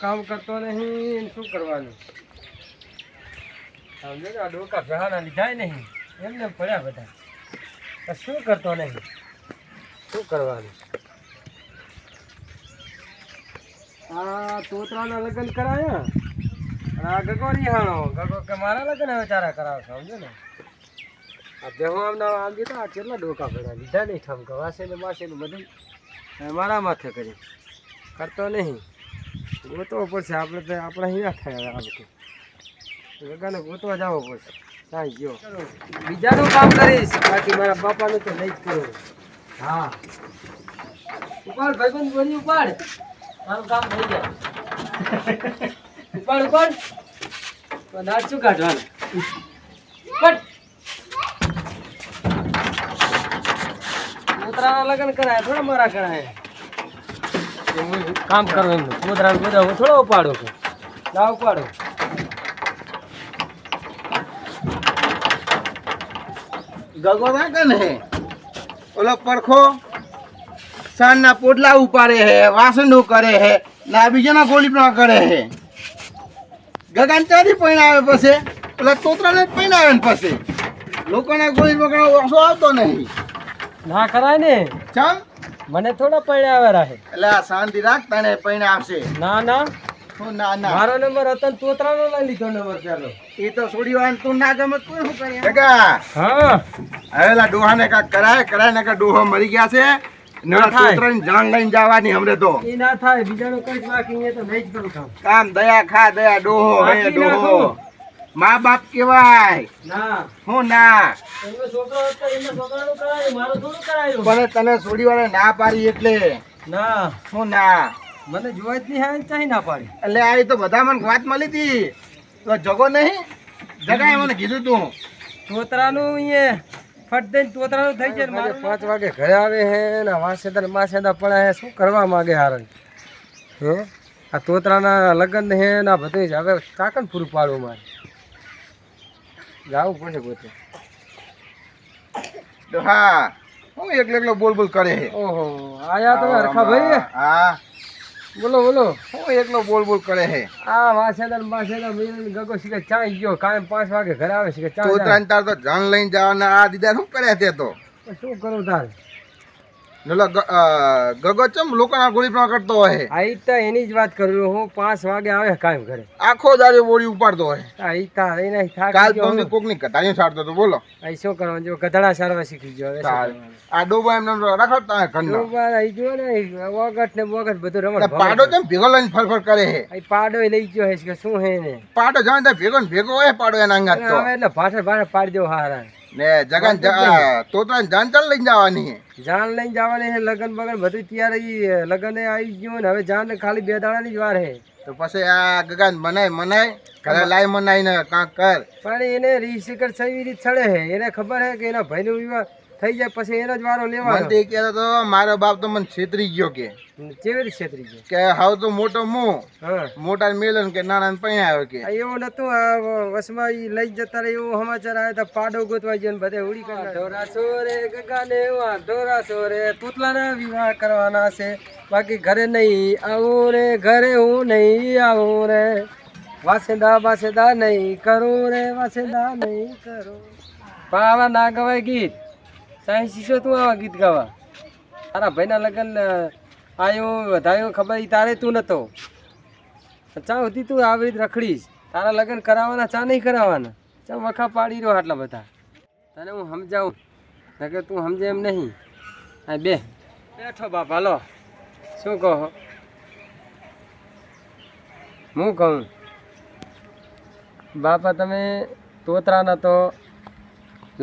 કામ કરતો નહીં શું કરવાનું? સમજો ને આ ડોકા ભેહાના લીધાય નહીં, એમને એમ પડ્યા બધા. શું કરતો નહીં? શું કરવાનું? આ તોતરાના લગ્ન કરાયા? આ ગગો રિહાણો ગગો કે મારા લગ્ન હવે કરાવશો, સમજો ને? આમ જીતો આ કેટલા ડોકા ભેડા લીધા નહીં ઠમકા વાસે ને બધું. મારા માથે કરી કરતો નહીં. ગોતવો પડશે. આપણે તો આપણે અહીંયા થાય આ બધું. ગગાને ગોતવા જવો પડશે. ત્યાં ગયો. બીજાનું કામ કરીશ. બાકી મારા બાપાનું તો નહીં જ કરવું હા. ઉપાડ, ભાઈબંધ, બોલી ઉપાડ. મારું કામ થઈ જાય. ઉપાડ ઉપાડ. તો દાંત કાઢવાના? ઉપાડ. કૂતરાના લગ્ન કરાય, થોડા મારા કરાય. હું કામ કરું એમનું કૂતરા હું થોડો ઉપાડું છું. ના ઉપાડું. ગગો રાખે ને ઓલો પરખો સાંજના પોટલા ઉપાડે હે વાસણો કરે હે ને આ બીજાના ગોળી પણ કરે હે. ગગાન ચારી પૈણાવે પછી? ઓલા તોતરાને જ પૈણાવે ને પછી? લોકોના ગોળી પકડો ઓછો આવતો નહીં. ના કરાય ને. ચમ મને થોડા પૈણા આવે રાખે. એટલે આ શાંતિ રાખ તને પૈણા આવશે ના ના. હું ના ના. મારો નંબર હતો તોતરાનો લઈ લીધો નંબર પેલો એ તો છોડી વાન તું ના ગમે તું શું કરી? ગગા હા. હવેલા ડોહાને કાંઈક કરાય કરાય ને કા ડોહો મરી ગયા છે. ના થાય. તોતરાની જાન લઈને જવાની હમણે તો. એ ના થાય. બીજાનું કઈ બાકી તો નહીં જ કરું કામ દયા ખા દયા ડોહો હે ડોહો. મા બાપ કેવાય ના. હું ના. પણ તને છોડી વાળા ના પાડી એટલે. ના. હું ના. મને જોવા જ નહીં આવે ચાહી ના પાડી. એટલે આ તો બધા મને વાત મળી હતી. તો જગો નહીં? જગાએ મને કીધું તું. તોતરાનું અહીંયા ફટ દઈને તોતરાનું થઈ જાય મારે પાંચ વાગે ઘરે આવે હે ને વાસેદાર માસેદાર પડે હે શું કરવા માંગે હારણ હે? આ તોતરાના લગ્ન હે ને આ બધું હવે કાકન પૂરું પાડવું મારે. જાવું પડશે ગોતે હા હું એકલો એકલો બોલ બોલ કરે છે. ઓહો આયા તમે હરખા ભાઈ હા બોલો બોલો. હું એકલો બોલ બોલ કરે છે. આ વાસેદાર વાસેદાર મિલન ગગો શીખે ચાઈ ગયો કાયમ પાંચ વાગે ઘરે આવે છે ચા તું તાર તો જાન લઈને જવાના આ દીદા શું કરે તે? તો શું કરું તારે? ગગો ચમ લોકોના ગોળી પણ કરતો હોય? આઈ તો એની જ વાત કરું હું પાંચ વાગે આવે કાયમ ઘરે. આખો દાડો બોળી ઉપાડતો હોય. આઈ તા તાર એને થાકી કાલ ગયો તમને હું. કોકની કટારી સાડતો તો બોલો. આઈ શું કરવાનું? જો ગધડા સારવા શીખી ગયો? આ ડોબા એમને રાખો હોય ઘરનો. ડોબા આઈ જો ને વગટ ને વગટ બધું રમણ પાડો ચમ ભેગો લઈને ફરફર કરે હે આઈ પાડો લઈ ગયો હે કે શું હે ને પાડો જાણે ભેગો ને ભેગો હોય પાડો એના અંગાત તો. હવે એટલે ભાષા ભાષા પાડી દેવો હારા. ને જગન તોતરા જાન ચાલ લઈને જવાની જાન લઈને જવાની હે લગન બગન બધું તૈયાર રહી લગન આવી ગયું ને હવે જાન ખાલી બે દાડાની જ વાર હે. તો પછી આ ગગન મનાય મનાય ઘરે લાઈ મનાય ને કાંક કર. પણ એને રીસિકર સવી રીત ચડે હે. એને ખબર હે કે એના ભાઈનો વિવાહ થઈ જાય પછી એનો જ વારો મને લેવાનો તો કહેતો તો મારો બાપ તો મને છેતરી ગયો કે. કેવી રીતે છેતરી ગયો? કે હાવ તો મોટો મો હા. મોટા મેલન કે નાના પૈયા આવ્યો કે. એવો નતો વસમાં ઈ લઈ જતા રહે એવું સમાચાર આવ્યા તો પાડો ગોતવા ગયો ને બધે ઉડી કરી ઢોરા સોરે ગગાને વા ઢોરા સોરે પુતલાના વિવાહ કરવાના છે. બાકી ઘરે નહીં આવું રે ઘરે હું નહીં આવું રે. વાસેદા વાસેદા નહીં કરું રે વાસેદા નહીં કરું. પાવા આવા ના ગવાય ગીત. સાંઈ શીશો તું આવા ગીત ગાવા. તારા ભાઈના લગ્ન આવ્યો વધાયો, ખબર તારે તું નતો. ચા સુધી તું આવી રીતે રખડીશ. તારા લગ્ન કરાવવાના, ચા નહીં કરાવવાના? ચા વખા પાડી રહ્યો આટલા બધા. તને હું સમજાવું? નકર તું સમજે એમ નહીં. હા બે. બેઠો બાપ, હાલો. શું કહો? હું કહું? બાપા, તમે તોતરાના તો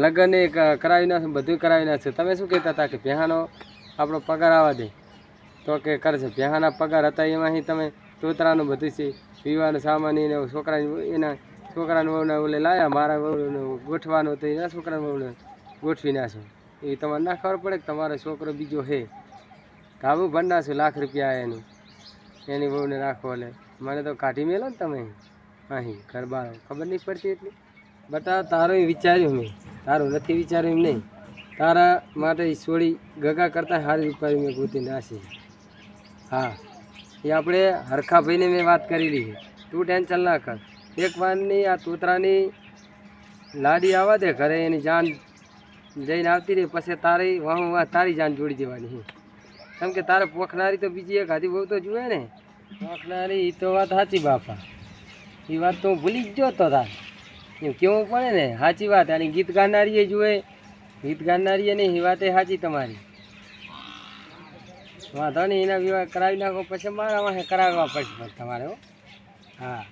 લગ્ન એ કરાવી નાખો બધું કરાવી નાખશે તમે શું કહેતા હતા કે પહેવાનો આપણો પગાર આવવા દે? તો કે કરશે પહેવાના પગાર હતા એમાંથી તમે તોતરાનું બધું છે. પીવાનું સામાન એને છોકરાની, એના છોકરાને વહુને ઓલે લાયા, મારા વહુને ગોઠવાનું તો એના છોકરાને વહુને ગોઠવી નાખશું એ તમારે ના ખબર પડે કે તમારો છોકરો બીજો છે. કાબુ ભર નાખશું લાખ રૂપિયા એનું. એની બહુને રાખો એટલે. મને તો કાઢી મેલો ને તમે અહીં ગરબા ખબર નહીં પડતી એટલી? બતા તારો વિચાર્યું મેં. તારું નથી વિચાર્યું નહીં. તારા માટે છોડી ગગા કરતાં સારી રૂપારી મેં ગોતી નાસી હા, એ આપણે હરખાભાઈને મેં વાત કરેલી છે તું ટેન્શન ના કર. એક વારની આ તોતરાની લાડી આવવા દે ઘરે, એની જાન જઈને આવતી રહી, પછી તારી વાહ વાહ તારી જાન જોડી દેવાની છે. કેમ કે તારે પોખનારી તો બીજી એક હાથી બહુ તો જુએ ને. પોખનારી એ તો વાત સાચી બાપા. એ વાત તો હું ભૂલી જ ગયો તો તાર. એમ કેવું પડે ને? સાચી વાત અને ગીત ગાનારીએ જુએ. ગીત ગાનારીએ નહીં, એ વાત સાચી તમારી. વાંધો નહીં, એના વિવાહ કરાવી નાખો, પછી મારા વાંહે કરાવવા પડશે તમારે હા.